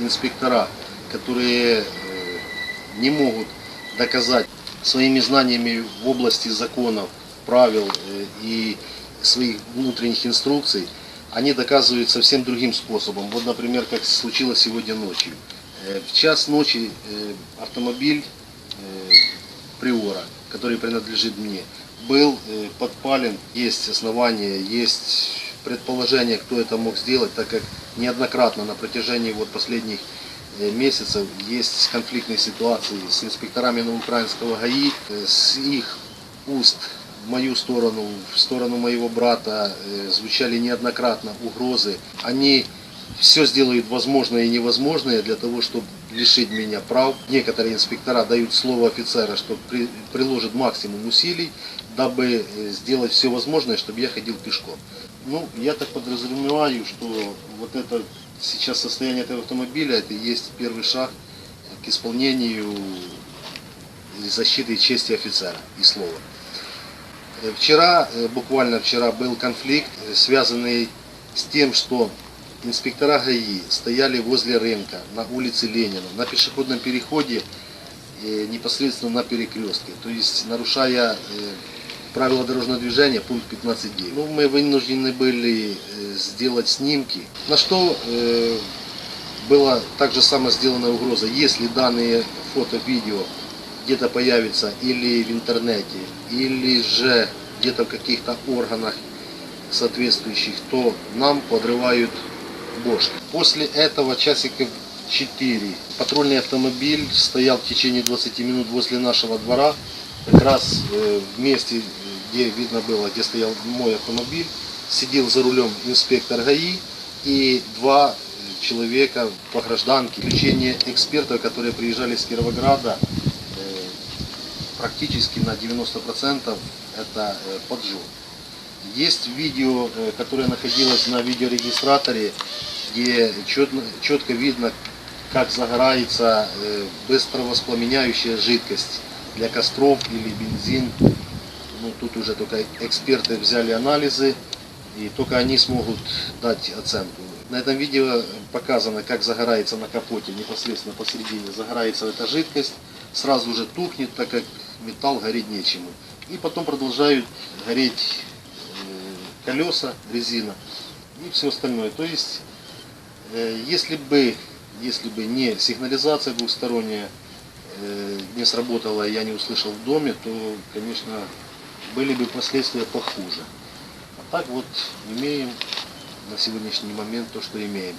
инспектора, которые э, не могут доказать своими знаниями в области законов, правил э, и своих внутренних инструкций, они доказывают совсем другим способом. Вот, например, как случилось сегодня ночью. Э, В час ночи автомобиль Приора, который принадлежит мне, был подпален. Есть основания, есть предположение, кто это мог сделать, так как неоднократно на протяжении вот последних э, месяцев есть конфликтные ситуации с инспекторами новоукраинского ГАИ, э, с их уст в мою сторону, в сторону моего брата э, звучали неоднократно угрозы. Они все сделают возможное и невозможное для того, чтобы лишить меня прав. Некоторые инспектора дают слово офицера, что при- приложат максимум усилий, дабы сделать все возможное, чтобы я ходил пешком. Ну, я так подразумеваю, что вот это сейчас состояние этого автомобиля, это и есть первый шаг к исполнению защиты чести офицера и слова. Э, Вчера, э, буквально вчера был конфликт, э, связанный с тем, что инспектора ГАИ стояли возле рынка на улице Ленина, на пешеходном переходе непосредственно на перекрестке, то есть нарушая правила дорожного движения, пункт 15.9. Ну, мы вынуждены были э, сделать снимки, на что э, была также само сделана угроза, если данные фото, видео где-то появится или в интернете, или же где-то в каких-то органах соответствующих, то нам подрывают бошки. После этого часиков 4 патрульный автомобиль стоял в течение 20 минут возле нашего двора, как раз э, в месте, где видно было, где стоял мой автомобиль, сидел за рулем инспектор ГАИ и два человека по гражданке. Включение экспертов, которые приезжали с Кировограда, э, практически на 90% это э, поджог. Есть видео, э, которое находилось на видеорегистраторе, где четно- четко видно, как загорается быстро воспламеняющая жидкость для костров или бензин. Ну, тут уже только эксперты взяли анализы, и только они смогут дать оценку. На этом видео показано, как загорается на капоте, непосредственно посередине, загорается эта жидкость, сразу же тухнет, так как металл гореть нечему. И потом продолжают гореть э, колеса, резина и все остальное. То есть, э, если бы, если бы не сигнализация двухсторонняя, э, не сработала, я не услышал в доме, то, конечно, были бы последствия похуже. А так вот имеем на сегодняшний момент то, что имеем.